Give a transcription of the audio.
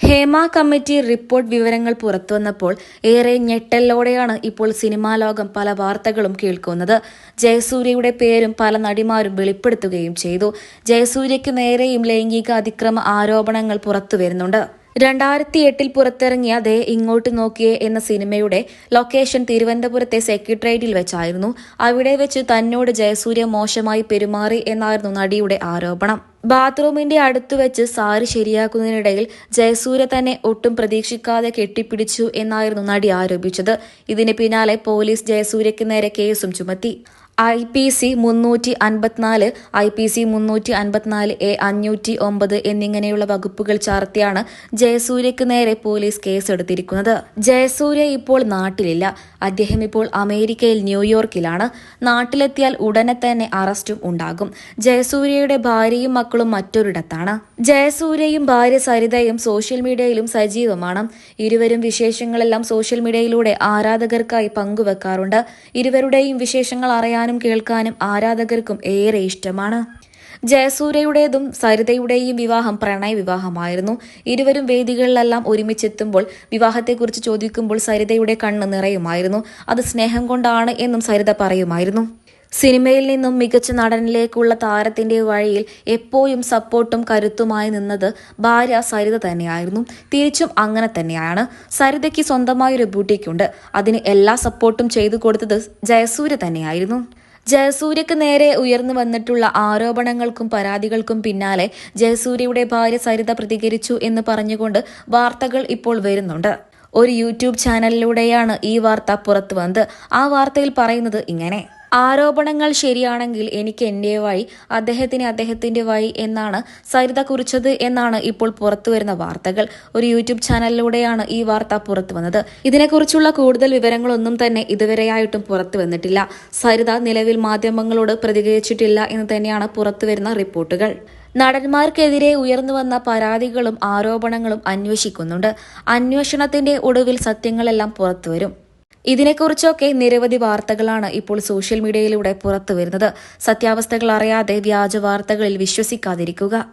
Hema committee report വിവരങ്ങൾ പുറത്തുവന്നപ്പോൾ ഏറെ ഞെട്ടലോടെയാണ് ഇപ്പോൾ സിനിമാ ലോകം പല വാർത്തകളും കേൾക്കുന്നത്. ജയസൂര്യയുടെ പേരും പല നടിമാരും വെളിപ്പെടുത്തുകയും ചെയ്തു. ജയസൂര്യയ്ക്ക് നേരെയും ലൈംഗിക അതിക്രമ ആരോപണങ്ങൾ പുറത്തുവരുന്നുണ്ട് രണ്ടായിരത്തി എട്ടിൽ പുറത്തിറങ്ങിയ ദേ ഇങ്ങോട്ട് നോക്കിയേ എന്ന സിനിമയുടെ ലൊക്കേഷൻ തിരുവനന്തപുരത്തെ സെക്രട്ടേറിയറ്റിൽ വെച്ചായിരുന്നു. അവിടെ വെച്ച് തന്നോട് ജയസൂര്യ മോശമായി പെരുമാറി എന്നായിരുന്നു നടിയുടെ ആരോപണം. ബാത്റൂമിന്റെ അടുത്ത് വെച്ച് സാരി ശരിയാക്കുന്നതിനിടയിൽ ജയസൂര്യ തന്നെ ഒട്ടും പ്രതീക്ഷിക്കാതെ കെട്ടിപ്പിടിച്ചു എന്നായിരുന്നു നടി ആരോപിച്ചത്. ഇതിന് പിന്നാലെ പോലീസ് ജയസൂര്യയ്ക്ക് നേരെ കേസും ചുമത്തി. ഐ പി സി മുന്നൂറ്റി അൻപത്തിനാല് ഐ പി സി മുന്നൂറ്റി അൻപത്തിനാല് എ അഞ്ഞൂറ്റി ഒമ്പത് എന്നിങ്ങനെയുള്ള വകുപ്പുകൾ ചാർത്തിയാണ് ജയസൂര്യക്ക് നേരെ പോലീസ് കേസെടുത്തിരിക്കുന്നത്. ജയസൂര്യ ഇപ്പോൾ നാട്ടിലില്ല. അദ്ദേഹം ഇപ്പോൾ അമേരിക്കയിൽ ന്യൂയോർക്കിലാണ്. നാട്ടിലെത്തിയാൽ ഉടനെ തന്നെ അറസ്റ്റും ഉണ്ടാകും. ജയസൂര്യയുടെ ഭാര്യയും മക്കളും മറ്റൊരിടത്താണ്. ജയസൂര്യയും ഭാര്യ സരിതയും സോഷ്യൽ മീഡിയയിലും സജീവമാണ്. ഇരുവരും വിശേഷങ്ങളെല്ലാം സോഷ്യൽ മീഡിയയിലൂടെ ആരാധകർക്കായി പങ്കുവെക്കാറുണ്ട്. ഇരുവരുടെയും വിശേഷങ്ങൾ അറിയാനും കേൾക്കാനും ആരാധകർക്കും ഏറെ ഇഷ്ടമാണ്. ജയസൂര്യയുടേതും സരിതയുടെയും വിവാഹം പ്രണയ വിവാഹമായിരുന്നു. ഇരുവരും വേദികളിലെല്ലാം ഒരുമിച്ചെത്തുമ്പോൾ വിവാഹത്തെക്കുറിച്ച് ചോദിക്കുമ്പോൾ സരിതയുടെ കണ്ണ് നിറയുമായിരുന്നു. അത് സ്നേഹം കൊണ്ടാണ് എന്നും സരിത പറയുമായിരുന്നു. സിനിമയിൽ നിന്നും മികച്ച നടനിലേക്കുള്ള താരത്തിന്റെ വഴിയിൽ എപ്പോഴും സപ്പോർട്ടും കരുത്തുമായി നിന്നത് ഭാര്യ സരിത തന്നെയായിരുന്നു. തിരിച്ചും അങ്ങനെ തന്നെയാണ്. സരിതയ്ക്ക് സ്വന്തമായൊരു ബൂട്ടിക്കുണ്ട്. അതിന് എല്ലാ സപ്പോർട്ടും ചെയ്തു കൊടുത്തത് ജയസൂര്യ തന്നെയായിരുന്നു. ജയസൂര്യക്ക് നേരെ ഉയർന്നു വന്നിട്ടുള്ള ആരോപണങ്ങൾക്കും പരാതികൾക്കും പിന്നാലെ ജയസൂര്യയുടെ ഭാര്യ സരിത പ്രതികരിച്ചു എന്ന് പറഞ്ഞുകൊണ്ട് വാർത്തകൾ ഇപ്പോൾ വരുന്നുണ്ട്. ഒരു യൂട്യൂബ് ചാനലിലൂടെയാണ് ഈ വാർത്ത പുറത്തു വന്നത്. ആ വാർത്തയിൽ പറയുന്നത് ഇങ്ങനെ. ആരോപണങ്ങൾ ശരിയാണെങ്കിൽ എനിക്ക് എന്റെ വഴി അദ്ദേഹത്തിന് അദ്ദേഹത്തിന്റെ വഴി എന്നാണ് സരിത കുറിച്ചത് എന്നാണ് ഇപ്പോൾ പുറത്തുവരുന്ന വാർത്തകൾ. ഒരു യൂട്യൂബ് ചാനലിലൂടെയാണ് ഈ വാർത്ത പുറത്തു വന്നത്. ഇതിനെക്കുറിച്ചുള്ള കൂടുതൽ വിവരങ്ങളൊന്നും തന്നെ ഇതുവരെയായിട്ടും പുറത്തു വന്നിട്ടില്ല. സരിത നിലവിൽ മാധ്യമങ്ങളോട് പ്രതികരിച്ചിട്ടില്ല എന്ന് തന്നെയാണ് പുറത്തുവരുന്ന റിപ്പോർട്ടുകൾ. നടന്മാർക്കെതിരെ ഉയർന്നുവന്ന പരാതികളും ആരോപണങ്ങളും അന്വേഷിക്കുന്നുണ്ട്. അന്വേഷണത്തിന്റെ ഒടുവിൽ സത്യങ്ങളെല്ലാം പുറത്തുവരും ഇതിനെക്കുറിച്ചൊക്കെ നിരവധി വാർത്തകളാണ് ഇപ്പോൾ സോഷ്യൽ മീഡിയയിലൂടെ പുറത്തു വരുന്നത് സത്യാവസ്ഥകൾ അറിയാതെ വ്യാജ വാർത്തകളിൽ വിശ്വസിക്കാതിരിക്കുക.